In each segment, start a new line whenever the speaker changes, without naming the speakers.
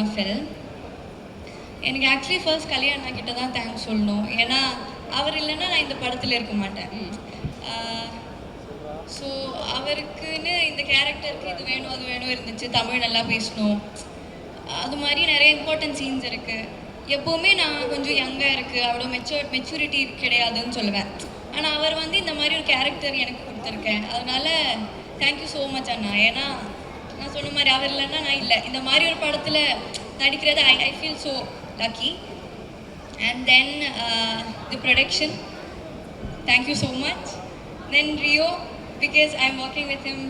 அ film எனக்கு actually first Kalyana கிட்ட தான் தேங்க்ஸ் சொல்லணும். ஏன்னா அவர் இல்லைன்னா நான் இந்த படத்தில் இருக்க மாட்டேன். ஸோ அவருக்குன்னு இந்த கேரக்டருக்கு இது வேணும் அது வேணும் இருந்துச்சு. தமிழ் நல்லா பேசணும். அது மாதிரி நிறைய இம்பார்ட்டன்ட் சீன்ஸ் இருக்குது எப்போவுமே நான் கொஞ்சம் யங்காக இருக்குது அவ்வளோ மெச்சூர் மெச்சூரிட்டி கிடையாதுன்னு சொல்லுவேன். ஆனால் அவர் வந்து இந்த மாதிரி ஒரு கேரக்டர் எனக்கு கொடுத்துருக்கேன். அதனால தேங்க்யூ ஸோ மச் அண்ணா. ஏன்னா நான் சொன்ன மாதிரி அவர் இல்லைன்னா நான் இல்லை. இந்த மாதிரி ஒரு படத்தில் நடிக்கிறது I I feel so lucky and then the production thank you so much then Rio because I am working with him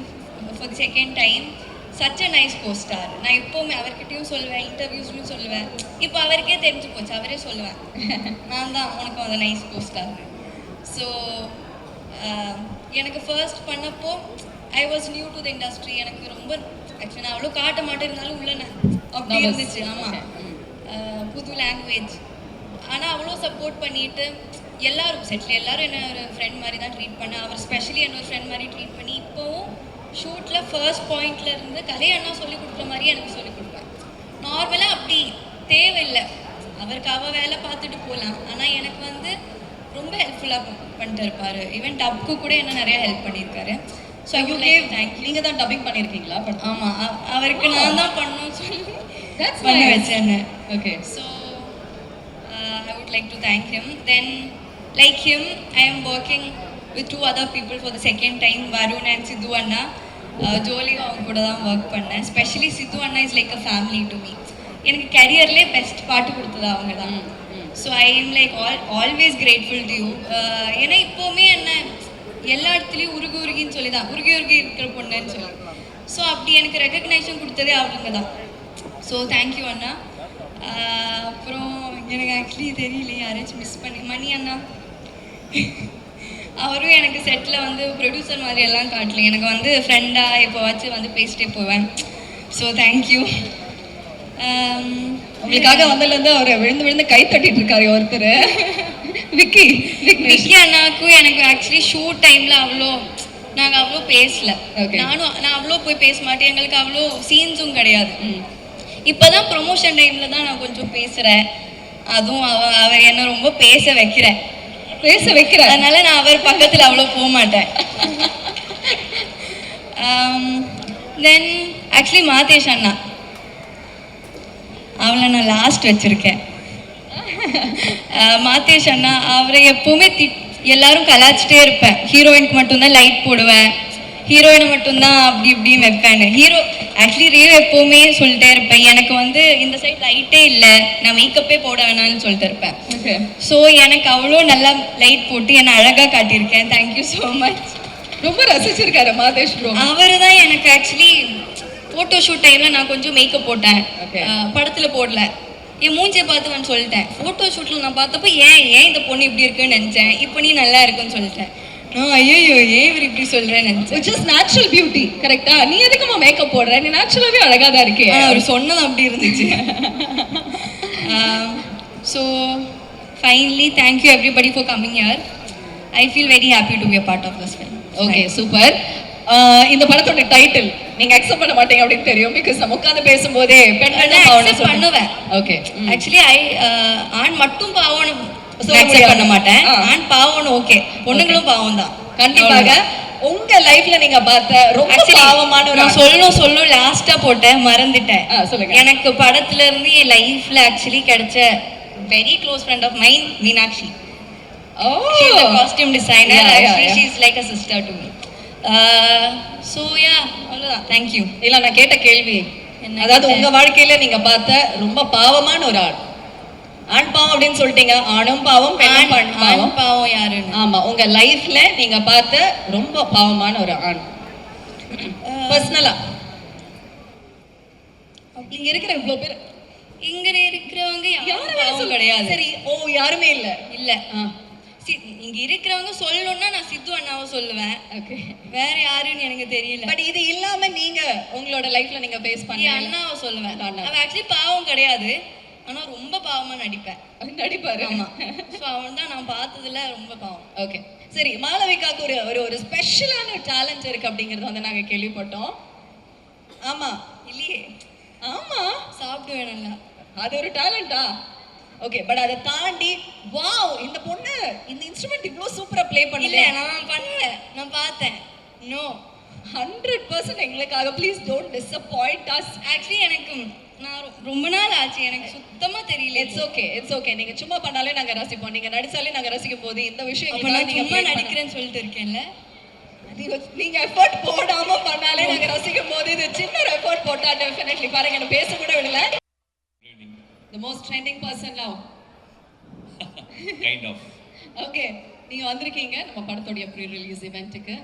for second time such a nice nice நான் எப்போவுமே அவர்கிட்டயும் சொல்லுவேன் இன்டர்வியூஸ்லையும் சொல்லுவேன் இப்போ அவருக்கே தெரிஞ்சு போச்சு அவரே சொல்லுவேன் நான் தான் உனக்கு அந்த நைஸ் கோ ஸ்டார் ஸோ எனக்கு ஃபர்ஸ்ட் பண்ணப்போ I was new to the industry எனக்கு ரொம்ப ஆக்சுவலி நான் அவ்வளோ காட்ட மாட்டேன் இருந்தாலும் உள்ள அப்படி. இருந்துச்சு. ஆமாம் புது லாங்குவேஜ் ஆனால் அவ்வளோ சப்போர்ட் பண்ணிட்டு எல்லாரும் செட்டில் எல்லாரும் என்ன ஒரு ஃப்ரெண்ட் மாதிரி தான் ட்ரீட் பண்ண அவர் ஸ்பெஷலி என்ன ஒரு ஃப்ரெண்ட் மாதிரி ட்ரீட் பண்ணி இப்போவும் ஷூட்டில் ஃபர்ஸ்ட் பாயிண்ட்ல இருந்து கதை அண்ணா சொல்லி கொடுக்குற மாதிரி எனக்கு சொல்லி கொடுப்பேன் நார்மலாக அப்படி தேவையில்லை. அவருக்கு அவ வேலை பார்த்துட்டு போகலாம். ஆனால் எனக்கு வந்து ரொம்ப ஹெல்ப்ஃபுல்லாக பண்ணிட்டு இருப்பாரு. ஈவன் டப்க்கு கூட என்ன நிறைய ஹெல்ப் பண்ணியிருக்காரு. ஸோ
கேவ்
தேங்க்
நீங்க தான் டப்பிங் பண்ணிருக்கீங்களா? பட்
ஆமாம் அவருக்கு நான் தான் பண்ணணும்னு சொல்லி பண்ண. வச்சேன்.
Okay
So uh, I would like to thank him. Then, like him, I am working with two other people for the second time, Varun and Sidhu Anna. Uh, ஜோலி அவங்க கூட தான் ஒர்க் பண்ணேன். Specially Sidhu Anna is like a family to me எனக்கு கரியர்லேயே best பாட்டு கொடுத்தது அவங்க தான். So I am like all always grateful to you ஏன்னா இப்போவுமே என்ன எல்லா இடத்துலையும் உருகு உருகின்னு சொல்லி தான் உருகி உருகி இருக்கிற பொண்ணுன்னு சொல்லி ஸோ அப்படி எனக்கு ரெக்கக்னைஷன் கொடுத்ததே அவங்க தான் ஸோ தேங்க்யூ அண்ணா. அப்புறம் எனக்கு ஆக்சுவலி தெரியல யாராச்சும் மிஸ் பண்ணி மணி அண்ணா. அவரும் எனக்கு செட்டில் வந்து ப்ரொடியூசர் மாதிரி எல்லாம் காட்டல. எனக்கு வந்து ஃப்ரெண்டாக எப்போவாச்சும் வந்து பேசிட்டே போவேன். ஸோ தேங்க்யூ
உங்களுக்காக வந்ததுலேருந்து அவர் விழுந்து விழுந்து கை தட்டிட்டு இருக்காரு ஒருத்தர். விக்கி
விக்கி. அண்ணாவுக்கும் எனக்கு ஆக்சுவலி ஷூட் டைமில் அவ்வளோ நாங்கள் அவ்வளோ பேசல. நானும் நான் அவ்வளோ போய் பேச மாட்டேன். எங்களுக்கு அவ்வளோ சீன்ஸும் கிடையாது. இப்போதான் ப்ரொமோஷன் டைமில் தான் நான் கொஞ்சம் பேசுகிறேன் அதுவும் அவ அவர் என்ன ரொம்ப பேச வைக்கிறேன்
பேச வைக்கிறார்
அதனால நான் அவர் பக்கத்தில் அவ்வளோ போக மாட்டேன். தென் ஆக்சுவலி மாதேஷ் அண்ணா. அவளை நான் லாஸ்ட் வச்சுருக்கேன். மாதேஷ் அண்ணா அவரை எப்போவுமே திட் எல்லாரும் கலாச்சிட்டே இருப்பேன். ஹீரோயினுக்கு மட்டும்தான் லைட் போடுவேன். ஹீரோயினை மட்டும்தான் அப்படி இப்படியும் வைப்பேன்னு ஹீரோ ஆக்சுவலி ரியோ எப்போவுமே சொல்லிட்டே இருப்பேன். எனக்கு வந்து இந்த சைட் லைட்டே இல்லை. நான் மேக்கப்பே போட வேணாம்னு சொல்லிட்டு இருப்பேன். ஸோ எனக்கு அவ்வளோ நல்லா லைட் போட்டு என்னை அழகாக காட்டியிருக்கேன். தேங்க்யூ ஸோ மச்
ரொம்ப ரசிச்சிருக்காரு மாதேஷ்
அவர் தான் எனக்கு ஆக்சுவலி ஃபோட்டோ ஷூட் டைமில் நான் கொஞ்சம் மேக்கப் போட்டேன். படத்தில் போடல. என் மூஞ்சியை பார்த்து நான் சொல்லிட்டேன். ஃபோட்டோ ஷூட்டில் நான் பார்த்தப்போ ஏன் ஏன் இந்த பொண்ணு இப்படி இருக்குன்னு நினச்சேன்? இப்போ நீ நல்லா இருக்குன்னு சொல்லிட்டேன். ஐயோ ஏன் இவர் இப்படி நினச்சேன்?
Which is natural பியூட்டி கரெக்டா நீ எதுக்குமா மேக்கப் போடுற? நீ நேச்சுரலாவே அழகா தான் இருக்கே
அவர் சொன்னது அப்படி இருந்துச்சு. So finally thank you everybody for coming year I feel very happy to be a part of this film
okay super இந்த படத்தோட டைட்டில் நீங்க அக்செப்ட் பண்ண மாட்டீங்க அப்படின்னு தெரியும் பிகாஸ் நம்ம உட்காந்து பேசும்போதே பெண்கள்.
பண்ணுவேன்.
ஓகே
ஆக்சுவலி ஐ ஆண் மட்டும் பாவம்னு. பண்ண மாட்டேன். ஆண் பாவம்னு ஓகே பொண்ணுங்களும் பாவம் தான்
கண்டிப்பாக உங்க லைஃப்ல நீங்க பார்த்த ரொம்ப பாவமான ஒரு.
சொல்லணும் சொல்லணும் லாஸ்டா போட்டேன் மறந்துட்டேன்
சொல்லுங்க.
எனக்கு படத்துல இருந்து என் லைஃப்ல ஆக்சுவலி கிடைச்ச very close friend of mind Meenakshi
oh
she's a costume designer
Yeah, yeah,
actually
yeah.
she's அவ்வளவுதான். Thank you.
இல்ல நான் கேட்ட கேள்வி. அதாவது? உங்க வாழ்க்கையில நீங்க பார்த்த ரொம்ப பாவமான ஒரு ஆள். ஆண் பாவம் அப்படின்னு சொல்லிட்டீங்க. ஆணும் பாவம் பெண்ணும் பாவம்.
பாவம். யாருன்னு?
ஆமா உங்க லைஃப்ல நீங்க பார்த்த ரொம்ப பாவமான ஒரு ஆண். பர்சனலா இங்க இருக்கிற இவ்வளவு பேர்.
இங்க இருக்கிறவங்க யாரும் கிடையாது.
சரி ஓ யாருமே இல்ல.
இல்ல. இங்க இருக்கிறவங்க சொல்லணும்னா நான் சித்து அண்ணாவை சொல்லுவேன்.
ஓகே
வேற யாருன்னு எனக்கு தெரியல.
பட் இது இல்லாம நீங்க உங்களோட லைஃப்ல நீங்க ஃபேஸ்
என்
பண்ண
அண்ணாவை சொல்லுவேன். அவன் ஆக்சுவலி பாவம் கிடையாது. ஆனா ரொம்ப பாவமா நடிப்பேன்.
நடிப்பாரு.
ஆமா. ஸோ அவன் தான் நான் பார்த்ததுல ரொம்ப பாவம்.
ஓகே சரி மாளவிகாக்கு ஒரு ஒரு ஒரு ஸ்பெஷலான டேலண்ட் இருக்கு அப்படிங்கறது வந்து நாங்க கேள்விப்பட்டோம். ஆமா.
இல்லையே.
ஆமா.
சாப்பிடுவேன் நல்லா.
அது ஒரு டேலண்டா ஓகே பட் அதை தாண்டி வாவ் இந்த பொண்ணு இந்த இன்ஸ்ட்ருமெண்ட் இவ்வளோ சூப்பரா ப்ளே பண்ணல
நான் பண்ணல. நான் பார்த்தேன். நோ
ஹண்ட்ரட் பர்சன்ட் எங்களுக்காக please don't disappoint us
actually எனக்கு நான் ரொம்ப நாள் ஆச்சு. எனக்கு சுத்தமா தெரியல.
இட்ஸ் ஓகே இட்ஸ் ஓகே நீங்க சும்மா பண்ணாலே நாங்க ரசிப்போம். நீங்க நடிச்சாலே நாங்க ரசிக்கும் போது இந்த விஷயம்
நான் சும்மா. நடிக்கிறேன்னு சொல்லிட்டு இருக்கேன்ல?
நீங்க எஃபோர்ட் போடாம பண்ணாலே நாங்க ரசிக்கும் போது இது சின்ன எஃபோர்ட் போட்டா டெஃபினெட்லி பாருங்க என்ன பேச கூட விடல. The most trending person now.
Kind of
okay நீங்க வந்திருக்கீங்க நம்ம படத்தோடைய ப்ரீ ரிலீஸ் இவெண்ட்டுக்கு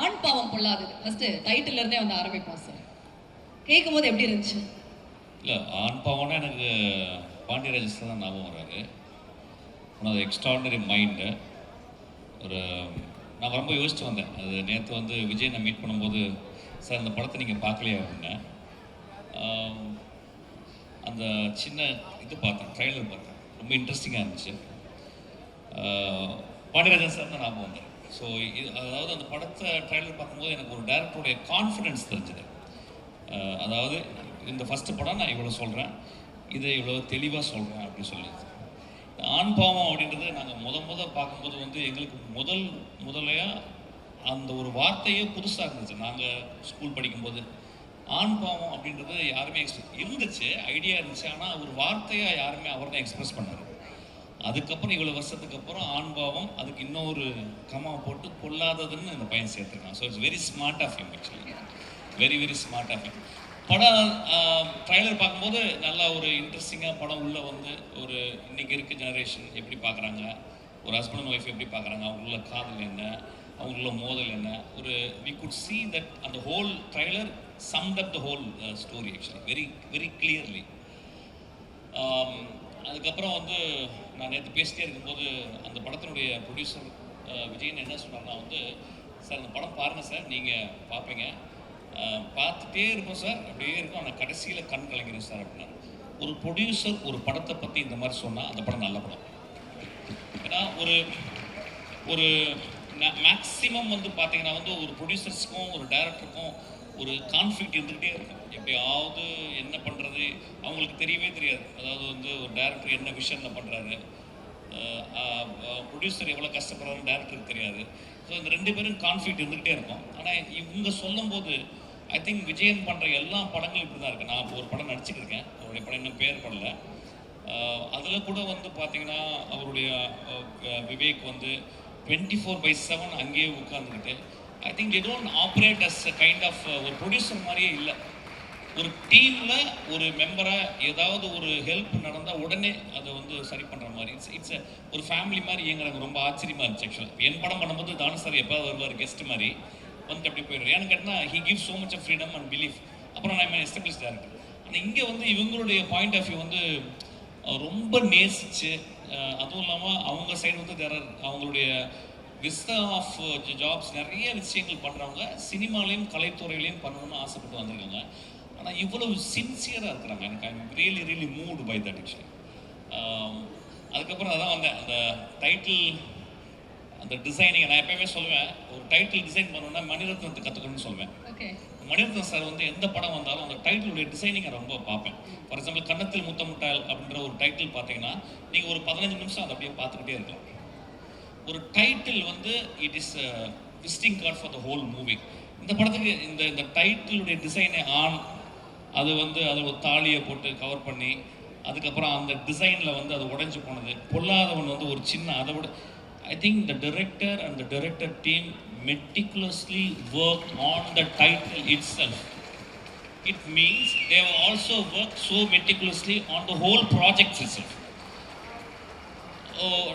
ஆண் பாவம் பொல்லாதது. ஃபர்ஸ்ட் டைட்டில் இருந்தே வந்து ஆரம்பிப்போம் சார் கேட்கும் போது எப்படி இருந்துச்சு?
இல்லை ஆண் பாவம்னா எனக்கு பாண்டியராஜஸ் தான் ஞாபகம் வராரு ஆனால் அது எக்ஸ்ட்ராடனரி மைண்டு ஒரு நான் ரொம்ப யோசிச்சு வந்தேன். அது நேற்று வந்து விஜய் நான் மீட் பண்ணும்போது சார் அந்த படத்தை நீங்கள் பார்க்கலையா? அப்படின்னேன். அந்த சின்ன இது பார்த்தேன் ட்ரைலர் பார்த்தேன். ரொம்ப இன்ட்ரெஸ்டிங்காக இருந்துச்சு. பாண்டியராஜன் சார் தான் ஞாபகம் வந்தேன். ஸோ இது அதாவது அந்த படத்தை ட்ரைலர் பார்க்கும்போது எனக்கு ஒரு டேரக்டருடைய கான்ஃபிடென்ஸ் தெரிஞ்சது. அதாவது இந்த ஃபஸ்ட்டு படம் நான் இவ்வளோ சொல்கிறேன் இதை இவ்வளோ தெளிவாக சொல்கிறேன் அப்படின்னு சொல்லி ஆண் பாவம் அப்படின்றது நாங்கள் முத முத பார்க்கும்போது வந்து எங்களுக்கு முதல் முதலையாக அந்த ஒரு வார்த்தையே புதுசாக இருந்துச்சு. நாங்கள் ஸ்கூல் படிக்கும்போது ஆண் பாவம் அப்படின்றது யாருமே எக்ஸ்பிரஸ் இருந்துச்சு ஐடியா இருந்துச்சு ஆனால் ஒரு வார்த்தையாக யாருமே அவர் தான் எக்ஸ்பிரஸ் பண்ணார் அதுக்கப்புறம் இவ்வளோ வருஷத்துக்கு அப்புறம் ஆண் பாவம் அதுக்கு இன்னொரு கமா போட்டு கொல்லாததுன்னு இந்த பையன் சேர்த்துருக்கான் so it's very smart of him actually very very smart of him படம் ட்ரைலர் பார்க்கும்போது நல்லா ஒரு இன்ட்ரெஸ்டிங்காக படம் உள்ளே வந்து ஒரு இன்றைக்கி இருக்க ஜெனரேஷன் எப்படி பார்க்குறாங்க? ஒரு ஹஸ்பண்ட் அண்ட் ஒய்ஃப் எப்படி பார்க்குறாங்க? அவங்களுள்ள காதல் என்ன? அவங்களுள்ள மோதல் என்ன? ஒரு வி குட் சீ தட் அந்த whole trailer summed up the whole story actually very very clearly அதுக்கப்புறம் வந்து நான் நேற்று பேசிட்டே இருக்கும்போது அந்த படத்தினுடைய ப்ரொடியூசர் uh, விஜயன் என்ன சொன்னார்னா வந்து சார் அந்த படம் பாருங்கள் சார் நீங்கள் பார்ப்பீங்க பார்த்துட்டே இருப்போம் சார். அப்படியே இருக்கும். ஆனால் கடைசியில் கண் கலங்கிடும் சார் அப்படின்னா ஒரு ப்ரொடியூசர் ஒரு படத்தை பற்றி இந்த மாதிரி சொன்னால் அந்த படம் நல்ல படம். ஏன்னா ஒரு ஒரு மேக்ஸிமம் வந்து பார்த்தீங்கன்னா வந்து ஒரு ப்ரொடியூசர்ஸ்க்கும் ஒரு டைரக்டருக்கும் ஒரு கான்ஃப்ளிக்ட் இருந்துகிட்டே இருக்கும். எப்பயாவது என்ன பண்ணுறது அவங்களுக்கு தெரியவே தெரியாது. அதாவது வந்து ஒரு டேரக்டர் என்ன விஷயத்தில் பண்ணுறாரு ப்ரொடியூசர் எவ்வளோ கஷ்டப்படுறாருன்னு டேரக்டருக்கு தெரியாது. ஸோ இந்த ரெண்டு பேரும் கான்ஃப்ளிக்ட் இருந்துகிட்டே இருக்கும். ஆனால் இவங்க சொல்லும்போது ஐ திங்க் விஜயன் பண்ணுற எல்லா படங்களும் இப்படி தான் இருக்குது நான் இப்போ ஒரு படம் நடிச்சுக்கிருக்கேன் அவருடைய படம் இன்னும் பேர் பண்ணல அதில் கூட வந்து பார்த்தீங்கன்னா அவருடைய விவேக் வந்து டுவெண்ட்டி ஃபோர் பை செவன் அங்கேயே உட்காந்துக்கிட்டு I think they don't operate as a kind of ஒரு ப்ரொடியூசர் மாதிரியே இல்லை. ஒரு டீமில் ஒரு மெம்பராக ஏதாவது ஒரு ஹெல்ப் நடந்தால் உடனே அதை வந்து சரி பண்ணுற மாதிரி. இட்ஸ் இட்ஸ் ஒரு ஃபேமிலி மாதிரி எங்களுக்கு ரொம்ப ஆச்சரியமாக இருந்துச்சு ஆக்சுவலாக என் படம் பண்ணும்போது தானு சார் எப்போ வருவார் கெஸ்ட் மாதிரி. வந்து அப்படி போயிடுவார். ஏன்னு கேட்டால் he give so much freedom and and அப்புறம் நான் எஸ்டபிளிஷ் டேரக்டர் ஆனால் இங்கே வந்து இவங்களுடைய பாயிண்ட் ஆஃப் வியூ வந்து ரொம்ப நேசிச்சு அதுவும் இல்லாமல் அவங்க சைடு வந்து தேர் அவங்களுடைய விஸ்தா ஆஃப் ஜாப்ஸ் நிறைய விஷயங்கள் பண்ணுறவங்க சினிமாலையும் கலைத்துறையிலையும் பண்ணணும்னு ஆசைப்பட்டு வந்திருக்காங்க. ஆனால் இவ்வளவு சின்சியராக இருக்கிறாங்க. எனக்கு I really really moved by that actually அதுக்கப்புறம் அதான் வந்தேன். அந்த டைட்டில் அந்த டிசைனிங் நான் எப்பயுமே சொல்லுவேன். ஒரு டைட்டில் டிசைன் பண்ணணும்னா மணிரத்னத்தை கற்றுக்கணும்னு சொல்லுவேன்.
ஓகே
மணிரத்னம் சார் வந்து எந்த படம் வந்தாலும் அந்த டைட்டிலுடைய டிசைனிங்கை ரொம்ப பார்ப்பேன். ஃபார் எக்ஸாம்பிள் கன்னத்தில் முத்தமுட்டால் அப்படின்ற ஒரு டைட்டில் பார்த்தீங்கன்னா நீங்கள் ஒரு பதினஞ்சு நிமிஷம் அதை அப்படியே பார்த்துக்கிட்டே இருக்கலாம். ஒரு டைட்டில் வந்து it is visiting card for the whole movie இந்த படத்துக்கு இந்த இந்த டைட்டிலுடைய டிசைனை ஆன் அது வந்து அது ஒரு தாலியை போட்டு கவர் பண்ணி அதுக்கப்புறம் அந்த டிசைனில் வந்து அது உடைஞ்சு போனது. பொல்லாதவன் வந்து ஒரு சின்ன அதை விட I think the director and the director team meticulously work on the title itself it means Dev also work so meticulously on the whole project itself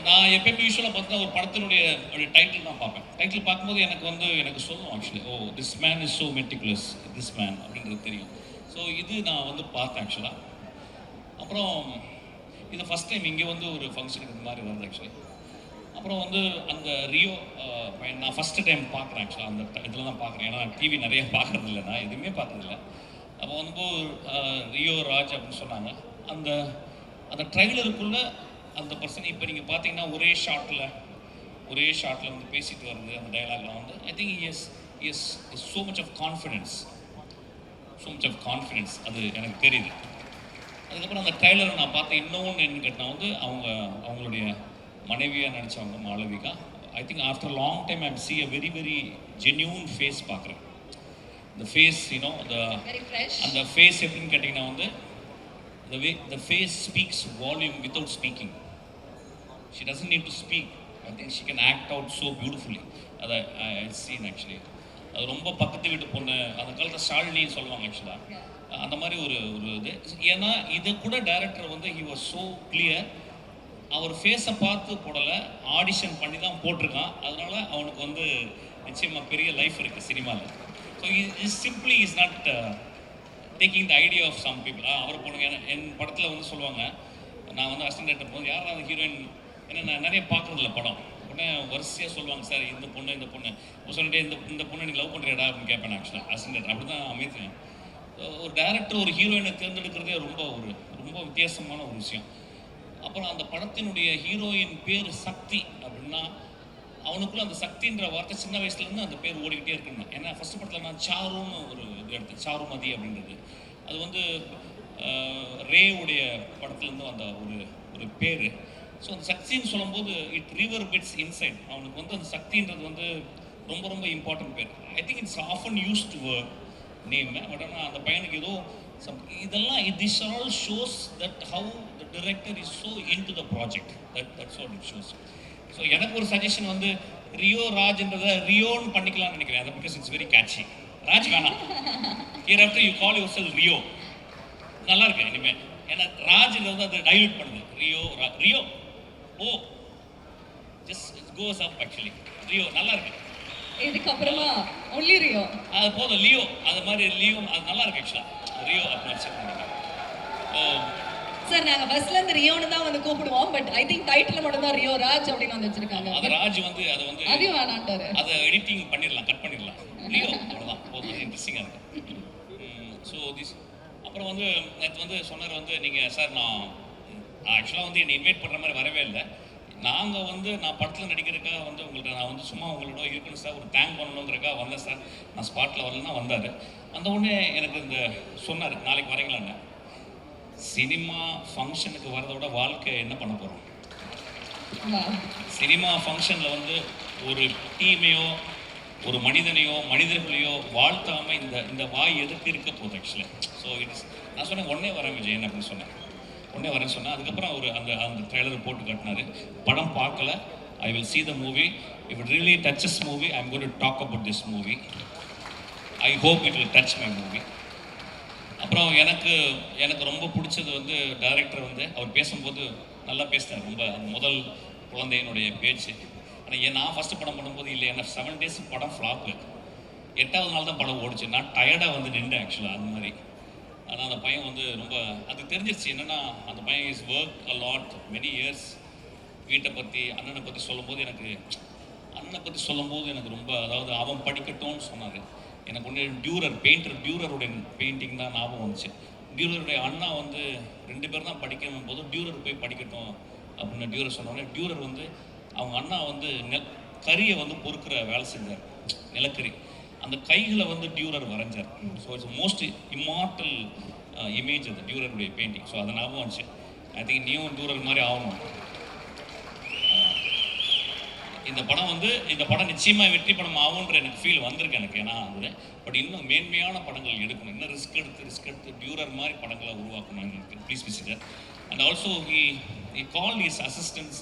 நான் எப்பயுமே யூஸ்வலாக பார்த்தீங்கன்னா ஒரு படத்தினுடைய ஒரு டைட்டில் தான் பார்ப்பேன். டைட்டில் பார்க்கும்போது எனக்கு வந்து எனக்கு சொல்லும் actually oh this man is so meticulous this man அப்படின்றது தெரியும். ஸோ இது நான் வந்து பார்த்தேன் ஆக்சுவலாக அப்புறம் இது ஃபஸ்ட் டைம் இங்கே வந்து ஒரு ஃபங்க்ஷனுக்கு இந்த மாதிரி வருது ஆக்சுவலி அப்புறம் வந்து அந்த ரியோ நான் ஃபஸ்ட்டு டைம் பார்க்குறேன் ஆக்சுவலாக அந்த இதில் தான் பார்க்குறேன். ஏன்னா டிவி நிறைய பார்க்குறது இல்லை. நான் எதுவுமே பார்க்குறதில்ல அப்போ வந்து ரியோ ராஜ் அப்படின்னு சொன்னாங்க. அந்த அந்த ட்ரைலருக்குள்ளே அந்த பர்சன் இப்போ நீங்கள் பார்த்தீங்கன்னா ஒரே ஷாட்டில் ஒரே ஷாட்டில் வந்து பேசிட்டு வருது அந்த டயலாக்லாம் வந்து. I think yes yes so much of confidence so much of confidence அது எனக்கு தெரியுது. அதுக்கப்புறம் அந்த ட்ரைலரை நான் பார்த்தேன் இன்னொன்று என்ன கேட்டால் வந்து அவங்க அவங்களுடைய மனைவியாக நடித்தவங்க Malavika. I think after long time I'm see a very very genuine face பார்க்குறேன் இந்த ஃபேஸ் யூனோ அந்த அந்த ஃபேஸ் எப்படின்னு கேட்டிங்கன்னா வந்து the way the face speaks volume without speaking. She doesn't need to speak. I think she can act out so beautifully. அதை I seen actually அது ரொம்ப பக்கத்து வீட்டு பொண்ணு அந்த காலத்தில் ஷாலினி சொல்லுவாங்க ஆக்சுவலாக அந்த மாதிரி ஒரு ஒரு இது. ஏன்னா இதை கூட டைரக்டர் வந்து ஹி வாஸ் ஸோ கிளியர் அவர் ஃபேஸை பார்த்து போடலை. ஆடிஷன் பண்ணி தான் போட்டிருக்கான். அதனால அவனுக்கு வந்து நிச்சயமாக பெரிய லைஃப் இருக்குது சினிமாவில் so is simply is not taking the idea of some people அவர் போனுங்க. என் என் படத்தில் வந்து சொல்லுவாங்க நான் வந்து அசிஸ்டன்ட் போது யாராவது அந்த ஹீரோயின் ஏன்னா நான் நிறைய பார்க்குறதில்ல படம். உடனே வரிசையாக சொல்லுவாங்க சார் இந்த பொண்ணு இந்த பொண்ணு. இப்போ சொல்லிட்டு இந்த இந்த பொண்ணு நீ லவ் பண்ணுறியடா அப்படின்னு கேட்பேன் ஆக்சுவலாக அசிஸ்டன்ட் அப்படி தான் அமைத்தேன். ஒரு டேரக்டர் ஒரு ஹீரோயினை தேர்ந்தெடுக்கிறதே ரொம்ப ஒரு ரொம்ப வித்தியாசமான ஒரு விஷயம். அப்புறம் அந்த படத்தினுடைய ஹீரோயின் பேர் சக்தி அப்படின்னா அவனுக்குள்ள அந்த சக்தின்ற வார்த்தை சின்ன வயசுலேருந்து அந்த பேர் ஓடிக்கிட்டே இருக்கணும் ஏன்னா ஃபர்ஸ்ட் படத்தில் நான் சாருன்னு ஒரு இது எடுத்தேன். சாருமதி அப்படின்றது. அது வந்து ரே ரேவுடைய படத்துலேருந்து வந்த ஒரு ஒரு பேர். ஸோ அந்த சக்தின்னு சொல்லும்போது இட் ரிவர் பிட்ஸ் இன்சைட் அவனுக்கு வந்து அந்த சக்தின்றது வந்து ரொம்ப ரொம்ப இம்பார்ட்டன்ட் பேர். I think it's often use to name but ஆனால் அந்த பையனுக்கு ஏதோ சம் இதெல்லாம் it this all shows that how the director is so into the project that that's what it shows so எனக்கு ஒரு சஜஷன் வந்து ரியோ ராஜ்ன்றதை ரியோன்னு பண்ணிக்கலாம்னு நினைக்கிறேன். அது because it's very catchy Raj வேணாம். Hereafter you call yourself Rio நல்லா இருக்கு இனிமேல் ஏன்னா ராஜ்ன்றது அதை டைல்யூட் பண்ணுது. Rio Rio oh. Just goes up actually Rio நல்லா இருக்கு
இதுக்கப்புறமா ஒன்லி ரியோ
அது போதும் லியோ அது மாதிரி லியோ அது நல்லா இருக்கு ஆக்சுவலாக ரியோ அப்படின்னு பண்ணிட்டேன் ஓ
சார் நாங்க பஸ்ல இருந்து ரியோன்னு தான் வந்து கூப்பிடுவோம். பட் ஐ திங்க் டைட்டில் மட்டும் தான் ரியோ ராஜ் அப்படின்னு வந்து வச்சிருக்காங்க.
அது ராஜ் வந்து அது வந்து
அதையும் வேணான்ட்டாரு.
அதை எடிட்டிங் பண்ணிடலாம் கட் பண்ணிடலாம். ரியோ அவ்வளோதான் போதும் இன்ட்ரெஸ்டிங்காக இருக்கு. ஸோ திஸ் அப்புறம் வந்து நேற்று வந்து சொன்னார் வந்து நீங்கள் சார் நான் ஆக்சுவலாக வந்து என்னை இன்வைட் பண்ணுற மாதிரி வரவே இல்லை. நாங்கள் வந்து நான் படத்தில் நடிக்கிறதுக்காக வந்து உங்கள்ட்ட நான் வந்து சும்மா உங்களோட இருக்கணும் சார் ஒரு தேங்க் பண்ணணுங்கிறக்காக வந்தேன் சார் நான் ஸ்பாட்டில் வரலன்னா வந்தார். அந்த உடனே எனக்கு இந்த சொன்னார் நாளைக்கு வரீங்களான்னு. சினிமா ஃபங்க்ஷனுக்கு வரதை விட வாழ்க்கை என்ன பண்ண போகிறோம் சினிமா ஃபங்க்ஷனில் வந்து ஒரு டீமையோ ஒரு மனிதனையோ மனிதர்களையோ வாழ்த்தாம இந்த இந்த வாய் எதுக்கு இருக்க போகுது ஆக்சுவலாக ஸோ இட்ஸ் நான் சொன்னேன் உடனே வரேன் விஜயன் அப்படின்னு சொன்னேன். உடனே வரேன்னு சொன்னேன். அதுக்கப்புறம் அவர் அந்த அந்த ட்ரெய்லர் போட்டு காட்டினாரு. படம் பார்க்கல. I will see the movie if it really touches movie I am going to talk about this movie I hope it will touch my movie அப்புறம் எனக்கு எனக்கு ரொம்ப பிடிச்சது வந்து டைரக்டர் வந்து அவர் பேசும்போது நல்லா பேசினார் ரொம்ப முதல் குழந்தையினுடைய பேச்சு. ஆனால் ஏன் நான் ஃபஸ்ட்டு படம் பண்ணும்போது இல்லை என்ன செவன் டேஸ் படம் ஃப்ளாப்பு எட்டாவது நாள் தான் படம் ஓடிச்சு. நான் டயர்டாக வந்து நின்றேன் ஆக்சுவலாக அந்த மாதிரி. ஆனால் அந்த பையன் வந்து ரொம்ப அது தெரிஞ்சிருச்சு. என்னென்னா அந்த பையன் is work a lot many years வீட்டை பற்றி அண்ணனை பற்றி சொல்லும்போது எனக்கு அண்ணனை பற்றி சொல்லும்போது எனக்கு ரொம்ப அதாவது அவன் படிக்கட்டும்னு சொன்னார். எனக்கு ஒன்று டியூரர் பெயிண்டர் டியூரருடைய பெயிண்டிங் தான் ஞாபகம் வந்துச்சு. டியூரருடைய அண்ணா வந்து ரெண்டு பேர் தான் படிக்கணும் போது டியூரர் போய் படிக்கட்டும் அப்படின்னு டியூரர் சொன்னோடனே டியூரர் வந்து அவங்க அண்ணா வந்து நெல் கரியை வந்து பொறுக்கிற வேலை செஞ்சார். நிலக்கரி. அந்த கைகளை வந்து Durer வரைஞ்சார். So it's most immortal image அது டியூரருடைய பெயிண்டிங் ஸோ அதை ஞாபகம் வந்துச்சு. ஐ திங்க் நீயும் டியூரர் மாதிரி ஆகணும். இந்த படம் வந்து இந்த படம் நிச்சயமாக வெற்றி படம் ஆகுன்ற எனக்கு ஃபீல் வந்திருக்கு எனக்கு. ஏன்னா அது பட் இன்னும் மேன்மையான படங்கள் எடுக்கணும். இன்னும் ரிஸ்க் எடுத்து ரிஸ்க் எடுத்து டியூரர் மாதிரி படங்களை உருவாக்கணும் எனக்கு please visitor and also he he call is assistance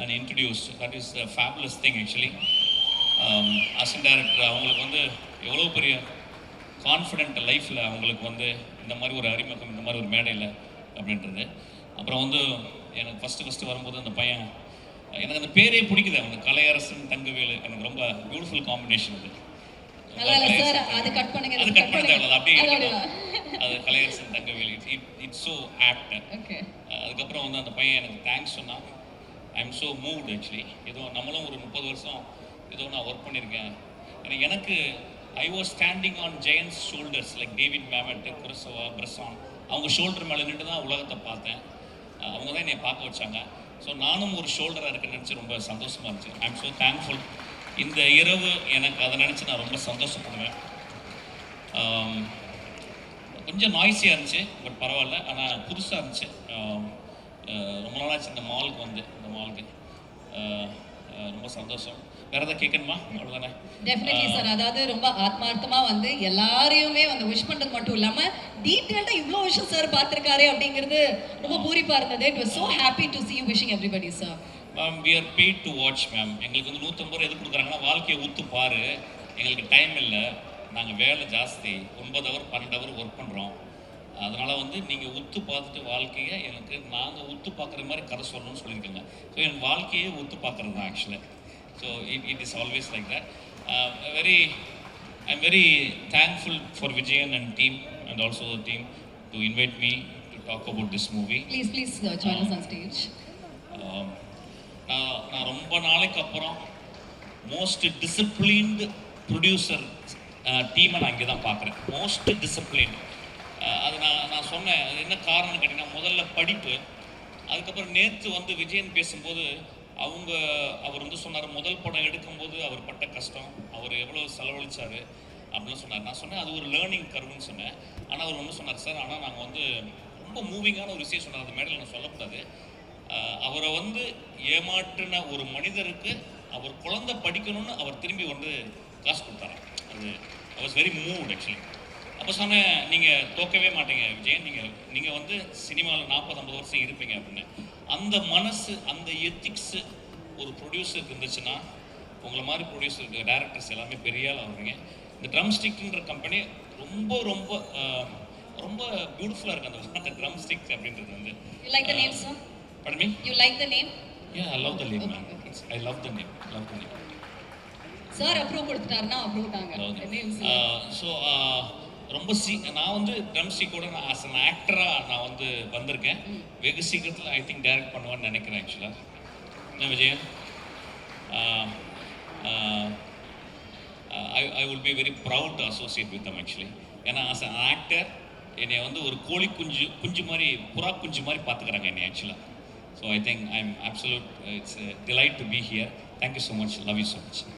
and introduce that is fabulous thing actually Hasan director அவங்களுக்கு வந்து எவ்வளோ பெரிய கான்ஃபிடென்ட் லைஃப்பில் அவங்களுக்கு வந்து இந்த மாதிரி ஒரு அறிமுகம் இந்த மாதிரி ஒரு மேடையில் அப்படின்றது. அப்புறம் வந்து எனக்கு ஃபஸ்ட்டு ஃபஸ்ட்டு வரும்போது அந்த பையன் எனக்கு அந்த பேரே பிடிக்குது அவங்க கலையரசன் தங்கவேலு எனக்கு ரொம்ப பியூட்டிஃபுல் காம்பினேஷன் அது.
அது கட் பண்ணுங்க
அது கட் பண்ண தேவையில்ல அப்படியே
அது
Kalaiyarasan Thangavelu it it's so apt அதுக்கப்புறம் வந்து அந்த பையன் எனக்கு தேங்க்ஸ் சொன்னான். I am so moved actually ஏதோ நம்மளும் ஒரு முப்பது வருஷம் ஏதோ நான் ஒர்க் பண்ணியிருக்கேன் எனக்கு I was standing on giants shoulders like David Mamet Kurosawa Bresson அவங்க ஷோல்டர் மேலே நின்று தான் உலகத்தை பார்த்தேன். அவங்க தான் என்னை பார்க்க வச்சாங்க. ஸோ நானும் ஒரு ஷோல்டராக இருக்குன்னு நினச்சி ரொம்ப சந்தோஷமாக இருந்துச்சு. ஐ எம் ஸோ தேங்க்ஃபுல் இந்த இரவு எனக்கு அதை நினச்சி நான் ரொம்ப சந்தோஷப்படுவேன். Um, கொஞ்சம் நாய்ஸியாக இருந்துச்சு பட் பரவாயில்ல. ஆனால் புதுசாக இருந்துச்சு. Um, uh, ரொம்ப நாளாச்சு இந்த மாலுக்கு வந்து இந்த மாலுக்கு uh, uh, ரொம்ப சந்தோஷம். வேற ஏதாவது கேட்கணுமா அவ்வளோதானே
டெஃபினெட்லி சார் அதாவது ரொம்ப ஆத்மார்த்தமா வந்து எல்லாரையுமே வந்து விஷ் பண்றது மட்டும் இல்லாம டீட்டெயில்டா இவ்வளோ விஷயம் சார் பார்த்திருக்காரு அப்படிங்கிறது ரொம்ப பூரிப்பா இருந்தது. It was so happy to see you wishing everybody sir
ma'am we are paid to watch ma'am எங்களுக்கு வந்து நூற்றம்பது ரூபா எது கொடுக்குறாங்கன்னா வாழ்க்கையை ஊத்து பாரு. எங்களுக்கு டைம் இல்லை. நாங்கள் வேலை ஜாஸ்தி. ஒன்பது ஹவர் பன்னெண்டு ஹவர் ஒர்க் பண்ணுறோம் அதனால் வந்து நீங்கள் உத்து பார்த்துட்டு வாழ்க்கையை எனக்கு நாங்கள் உத்து பார்க்குற மாதிரி கதை சொல்லணும்னு சொல்லியிருக்கோங்க. ஸோ என் வாழ்க்கையே உத்து பார்க்குறது தான் ஆக்சுவலாக so it it is always like that very I am very thankful for Vijayan and team and also team to invite me to talk about this movie
please please join us on stage.
ஆம். நான் நான் ரொம்ப நாளைக்கு அப்புறம் most disciplined producer டீமை நான் இங்கே தான் பார்க்குறேன் மோஸ்ட் டிசிப்ளின்டு அது நான் நான் சொன்னேன் அது என்ன காரணம்னு கேட்டிங்கன்னா முதல்ல படிப்பு அதுக்கப்புறம் நேற்று வந்து விஜயன் பேசும்போது அவங்க அவர் வந்து சொன்னார் முதல் படம் எடுக்கும்போது அவர் பட்ட கஷ்டம் அவர் எவ்வளோ செலவழிச்சாரு அப்படின்னு சொன்னார். நான் சொன்னேன் அது ஒரு லேர்னிங் கருவுன்னு சொன்னேன். ஆனால் அவர் ஒன்று சொன்னார் சார் ஆனால் நாங்கள் வந்து ரொம்ப மூவிங்கான ஒரு விஷயம் சொன்னார் அந்த மேடையில் நான் சொல்லக்கூடாது. அவரை வந்து ஏமாற்றின ஒரு மனிதருக்கு அவர் குழந்தை படிக்கணும்னு அவர் திரும்பி வந்து காசு கொடுத்தாராம். அது I was very moved actually அப்போ சொன்னேன் நீங்கள் தோக்கவே மாட்டீங்க விஜயன். நீங்கள் நீங்கள் வந்து சினிமாவில் நாற்பது ஐம்பது வருஷம் இருப்பீங்க அப்படின்னு. அந்த மனசு அந்த எத்திக்ஸு ஒரு ப்ரொடியூசருக்கு இருந்துச்சுன்னா உங்களை மாதிரி ப்ரொடியூசர் டேரக்டர்ஸ் எல்லாமே பெரிய ஆள் ஆகுறீங்க இந்த ட்ரம் ஸ்டிக்ன்ற கம்பெனி ரொம்ப ரொம்ப ரொம்ப பியூட்டிஃபுல்லாக இருக்குது அந்த அந்த ட்ரம் ஸ்டிக் அப்படின்றது வந்து
you like the name sir
me?
You like the name
Yeah, I love the name,
Okay,
man.
okay.
I love the name. Love the name.
Sir approve கொடுத்துட்டாருன்னா approve தாங்க
Love ரொம்ப சீ நான் வந்து drum ஸ்டிக்கோட நான் as an ஆக்டராக நான் வந்து வந்திருக்கேன். வெகு சீக்கிரத்தில் ஐ திங்க் டைரக்ட் பண்ணுவேன்னு நினைக்கிறேன் ஆக்சுவலாக என்ன Vijayan? I I will be very proud to associate with them actually ஏன்னா ஆஸ் அன் ஆக்டர் என்னை வந்து ஒரு கோழி குஞ்சு குஞ்சு மாதிரி புறா குஞ்சு மாதிரி பார்த்துக்கிறாங்க என்னை ஆக்சுவலாக so I think I am absolute it's delight to be here thank you so much love you so much